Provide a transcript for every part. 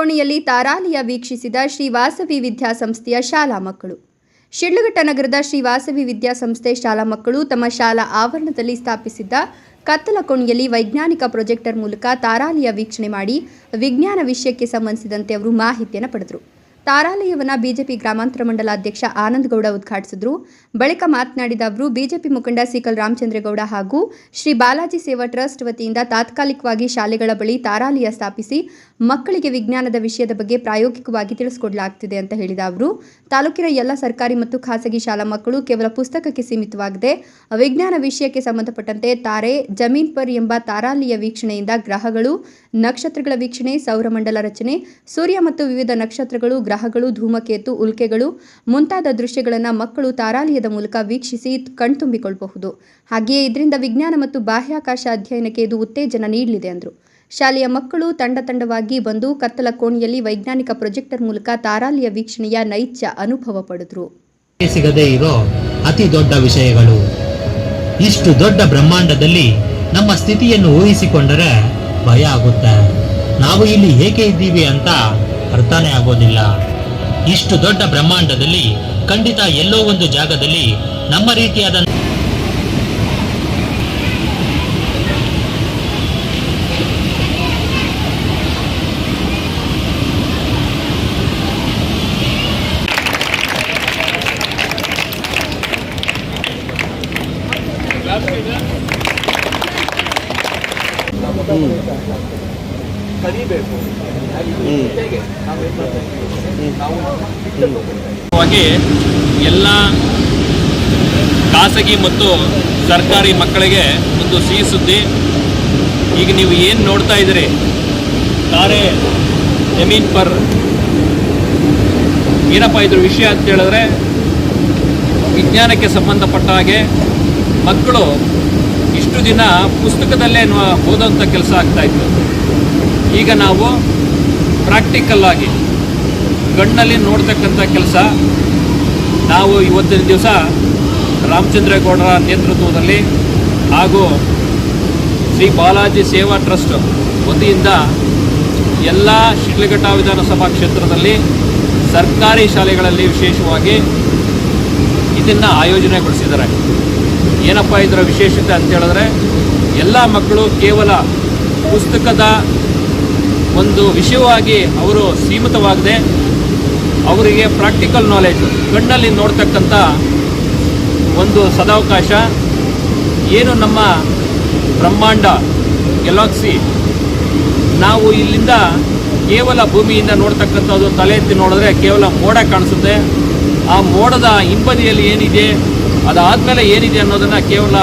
ಕೋಣೆಯಲ್ಲಿ ತಾರಾಲಿಯ ವೀಕ್ಷಿಸಿದ ಶ್ರೀ ವಾಸವಿ ವಿದ್ಯಾಸಂಸ್ಥೆಯ ಶಾಲಾ ಮಕ್ಕಳು. ಶಿಡ್ಲಘಟ್ಟ ನಗರದ ಶ್ರೀ ವಾಸವಿ ವಿದ್ಯಾಸಂಸ್ಥೆ ಶಾಲಾ ಮಕ್ಕಳು ತಮ್ಮ ಶಾಲಾ ಆವರಣದಲ್ಲಿ ಸ್ಥಾಪಿಸಿದ್ದ ಕತ್ತಲ ಕೋಣೆಯಲ್ಲಿ ವೈಜ್ಞಾನಿಕ ಪ್ರೊಜೆಕ್ಟರ್ ಮೂಲಕ ತಾರಾಲಿಯ ವೀಕ್ಷಣೆ ಮಾಡಿ ವಿಜ್ಞಾನ ವಿಷಯಕ್ಕೆ ಸಂಬಂಧಿಸಿದಂತೆ ಅವರು ಮಾಹಿತಿಯನ್ನು ಪಡೆದರು. ತಾರಾಲಯವನ್ನ ಬಿಜೆಪಿ ಗ್ರಾಮಾಂತರ ಮಂಡಲ ಅಧ್ಯಕ್ಷ ಆನಂದಗೌಡ ಉದ್ಘಾಟಿಸಿದ್ರು. ಬಳಿಕ ಮಾತನಾಡಿದ ಅವರು, ಬಿಜೆಪಿ ಮುಖಂಡ ಸಿಕಲ್ ರಾಮಚಂದ್ರೇಗೌಡ ಹಾಗೂ ಶ್ರೀ ಬಾಲಾಜಿ ಸೇವಾ ಟ್ರಸ್ಟ್ ವತಿಯಿಂದ ತಾತ್ಕಾಲಿಕವಾಗಿ ಶಾಲೆಗಳ ಬಳಿ ತಾರಾಲಯ ಸ್ಥಾಪಿಸಿ ಮಕ್ಕಳಿಗೆ ವಿಜ್ಞಾನದ ವಿಷಯದ ಬಗ್ಗೆ ಪ್ರಾಯೋಗಿಕವಾಗಿ ತಿಳಿಸಿಕೊಡಲಾಗುತ್ತಿದೆ ಅಂತ ಹೇಳಿದ ಅವರು, ತಾಲೂಕಿನ ಎಲ್ಲ ಸರ್ಕಾರಿ ಮತ್ತು ಖಾಸಗಿ ಶಾಲಾ ಮಕ್ಕಳು ಕೇವಲ ಪುಸ್ತಕಕ್ಕೆ ಸೀಮಿತವಾಗಿದೆ. ವಿಜ್ಞಾನ ವಿಷಯಕ್ಕೆ ಸಂಬಂಧಪಟ್ಟಂತೆ ತಾರೆ ಜಮೀನ್ ಪರ್ ಎಂಬ ತಾರಾಲಯ ವೀಕ್ಷಣೆಯಿಂದ ಗ್ರಹಗಳು, ನಕ್ಷತ್ರಗಳ ವೀಕ್ಷಣೆ, ಸೌರಮಂಡಲ ರಚನೆ, ಸೂರ್ಯ ಮತ್ತು ವಿವಿಧ ನಕ್ಷತ್ರಗಳು ಗ್ರಹಗಳು, ಧೂಮಕೇತು, ಉಲ್ಕೆಗಳು ಮುಂತಾದ ದೃಶ್ಯಗಳನ್ನು ಮಕ್ಕಳು ತಾರಾಲಯದ ಮೂಲಕ ವೀಕ್ಷಿಸಿ ಕಣ್ತುಂಬಿಕೊಳ್ಳಬಹುದು ಹಾಗೆಯೇ ಇದರಿಂದ ವಿಜ್ಞಾನ ಮತ್ತು ಬಾಹ್ಯಾಕಾಶ ಅಧ್ಯಯನಕ್ಕೆ ಇದು ಉತ್ತೇಜನ ನೀಡಲಿದೆ ಎಂದರು ಶಾಲೆಯ ಮಕ್ಕಳು ತಂಡ ತಂಡವಾಗಿ ಬಂದು ಕತ್ತಲ ಕೋಣೆಯಲ್ಲಿ ವೈಜ್ಞಾನಿಕ ಪ್ರೊಜೆಕ್ಟರ್ ಮೂಲಕ ತಾರಾಲಯ ವೀಕ್ಷಣೆಯ ನೈಜ ಅನುಭವ ಪಡೆದರು. ಸಿಗದೇ ಇರೋ ಅತಿ ದೊಡ್ಡ ವಿಷಯಗಳು. ಇಷ್ಟು ದೊಡ್ಡ ಬ್ರಹ್ಮಾಂಡದಲ್ಲಿ ನಮ್ಮ ಸ್ಥಿತಿಯನ್ನು ಊಹಿಸಿಕೊಂಡರೆ ಭಯ ಆಗುತ್ತೆ. ನಾವು ಇಲ್ಲಿ ಹೇಗೆ ಇದ್ದೀವಿ ಅಂತ ಅರ್ಥನೇ ಆಗೋದಿಲ್ಲ. ಇಷ್ಟು ದೊಡ್ಡ ಬ್ರಹ್ಮಾಂಡದಲ್ಲಿ ಖಂಡಿತ ಎಲ್ಲೋ ಒಂದು ಜಾಗದಲ್ಲಿ ನಮ್ಮ ರೀತಿಯಾದ ಕಲಿಬೇಕು. ಹೇಗೆ? ನಾವು ಏನ್ ಮಾಡ್ಬೇಕು ನಾವು ವಾಗಿ ಎಲ್ಲ ಖಾಸಗಿ ಮತ್ತು ಸರ್ಕಾರಿ ಮಕ್ಕಳಿಗೆ ಒಂದು ಸಿಹಿ ಸುದ್ದಿ. ಈಗ ನೀವು ಏನು ನೋಡ್ತಾ ಇದ್ದೀರಿ? ತಾರೆ ಜಮೀನ್ ಪರ್. ಏನಪ್ಪ ಇದ್ರ ವಿಷಯ ಅಂತ ಹೇಳಿದ್ರೆ ವಿಜ್ಞಾನಕ್ಕೆ ಸಂಬಂಧಪಟ್ಟ ಹಾಗೆ ಮಕ್ಕಳು ಇಷ್ಟು ದಿನ ಪುಸ್ತಕದಲ್ಲೇ ಓದೋಂಥ ಕೆಲಸ ಆಗ್ತಾ ಇತ್ತು. ಈಗ ನಾವು ಪ್ರಾಕ್ಟಿಕಲ್ ಆಗಿ ಕಣ್ಣಲ್ಲಿ ನೋಡ್ತಕ್ಕಂಥ ಕೆಲಸ. ನಾವು ಇವತ್ತಿನ ದಿವಸ ರಾಮಚಂದ್ರೇಗೌಡರ ನೇತೃತ್ವದಲ್ಲಿ ಹಾಗೂ ಶ್ರೀ ಬಾಲಾಜಿ ಸೇವಾ ಟ್ರಸ್ಟ್ ವತಿಯಿಂದ ಎಲ್ಲ ಶಿಡ್ಲಘಟ್ಟ ವಿಧಾನಸಭಾ ಕ್ಷೇತ್ರದಲ್ಲಿ ಸರ್ಕಾರಿ ಶಾಲೆಗಳಲ್ಲಿ ವಿಶೇಷವಾಗಿ ಇದನ್ನು ಆಯೋಜನೆಗೊಳಿಸಿದ್ದಾರೆ. ಏನಪ್ಪ ಇದರ ವಿಶೇಷತೆ ಅಂತ ಹೇಳಿದ್ರೆ, ಎಲ್ಲ ಮಕ್ಕಳು ಕೇವಲ ಪುಸ್ತಕದ ಒಂದು ವಿಷಯವಾಗಿ ಅವರು ಸೀಮಿತವಾಗದೆ ಅವರಿಗೆ ಪ್ರಾಕ್ಟಿಕಲ್ ನಾಲೆಜ್ ಕಣ್ಣಲ್ಲಿ ನೋಡ್ತಕ್ಕಂಥ ಒಂದು ಸದಾವಕಾಶ, ಏನು ನಮ್ಮ ಬ್ರಹ್ಮಾಂಡ ಗೆಲಾಕ್ಸಿ ನಾವು ಇಲ್ಲಿಂದ ಕೇವಲ ಭೂಮಿಯಿಂದ ನೋಡ್ತಕ್ಕಂಥದ್ದು ತಲೆ ಎತ್ತಿ ನೋಡಿದ್ರೆ ಕೇವಲ ಮೋಡ ಕಾಣಿಸುತ್ತೆ. ಆ ಮೋಡದ ಹಿಂಬದಿಯಲ್ಲಿ ಏನಿದೆ, ಅದಾದಮೇಲೆ ಏನಿದೆ ಅನ್ನೋದನ್ನು ಕೇವಲ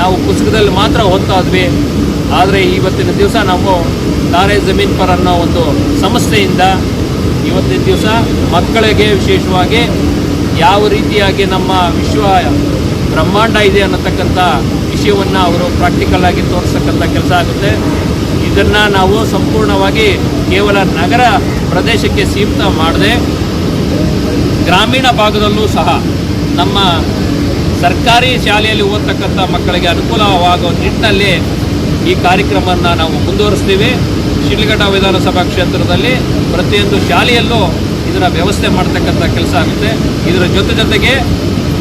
ನಾವು ಪುಸ್ತಕದಲ್ಲಿ ಮಾತ್ರ ಓದ್ತಾ ಇದ್ವಿ. ಆದರೆ ಇವತ್ತಿನ ದಿವಸ ನಾವು ತಾರೆ ಜಮೀನ್ ಪರ್ ಅನ್ನೋ ಒಂದು ಸಂಸ್ಥೆಯಿಂದ ಇವತ್ತಿನ ದಿವಸ ಮಕ್ಕಳಿಗೆ ವಿಶೇಷವಾಗಿ ಯಾವ ರೀತಿಯಾಗಿ ನಮ್ಮ ವಿಶ್ವ ಬ್ರಹ್ಮಾಂಡ ಇದೆ ಅನ್ನತಕ್ಕಂಥ ವಿಷಯವನ್ನು ಅವರು ಪ್ರಾಕ್ಟಿಕಲ್ ಆಗಿ ತೋರಿಸ್ತಕ್ಕಂಥ ಕೆಲಸ ಆಗುತ್ತೆ. ಇದನ್ನು ನಾವು ಸಂಪೂರ್ಣವಾಗಿ ಕೇವಲ ನಗರ ಪ್ರದೇಶಕ್ಕೆ ಸೀಮಿತ ಮಾಡದೆ ಗ್ರಾಮೀಣ ಭಾಗದಲ್ಲೂ ಸಹ ನಮ್ಮ ಸರ್ಕಾರಿ ಶಾಲೆಯಲ್ಲಿ ಓದ್ತಕ್ಕಂಥ ಮಕ್ಕಳಿಗೆ ಅನುಕೂಲವಾಗೋ ನಿಟ್ಟಿನಲ್ಲಿ ಈ ಕಾರ್ಯಕ್ರಮವನ್ನು ನಾವು ಮುಂದುವರಿಸ್ತೀವಿ. ಶಿಡ್ಲಘಟ್ಟ ವಿಧಾನಸಭಾ ಕ್ಷೇತ್ರದಲ್ಲಿ ಪ್ರತಿಯೊಂದು ಶಾಲೆಯಲ್ಲೂ ಇದರ ವ್ಯವಸ್ಥೆ ಮಾಡ್ತಕ್ಕಂಥ ಕೆಲಸ ಆಗುತ್ತೆ. ಇದರ ಜೊತೆ ಜೊತೆಗೆ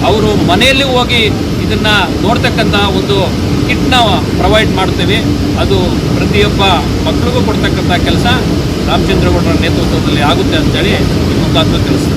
ಅವರು ಮನೆಯಲ್ಲಿ ಹೋಗಿ ಇದನ್ನು ನೋಡ್ತಕ್ಕಂಥ ಒಂದು ಕಿಟ್ನ ಪ್ರೊವೈಡ್ ಮಾಡ್ತೀವಿ. ಅದು ಪ್ರತಿಯೊಬ್ಬ ಮಕ್ಕಳಿಗೂ ಕೊಡ್ತಕ್ಕಂಥ ಕೆಲಸ. ರಾಮಚಂದ್ರಗೌಡರ ನೇತೃತ್ವದಲ್ಲಿ ಆಗುತ್ತೆ ಅಂತೇಳಿ ಈ ಮುಖಾಂತರ ತಿಳಿಸ್ತೀವಿ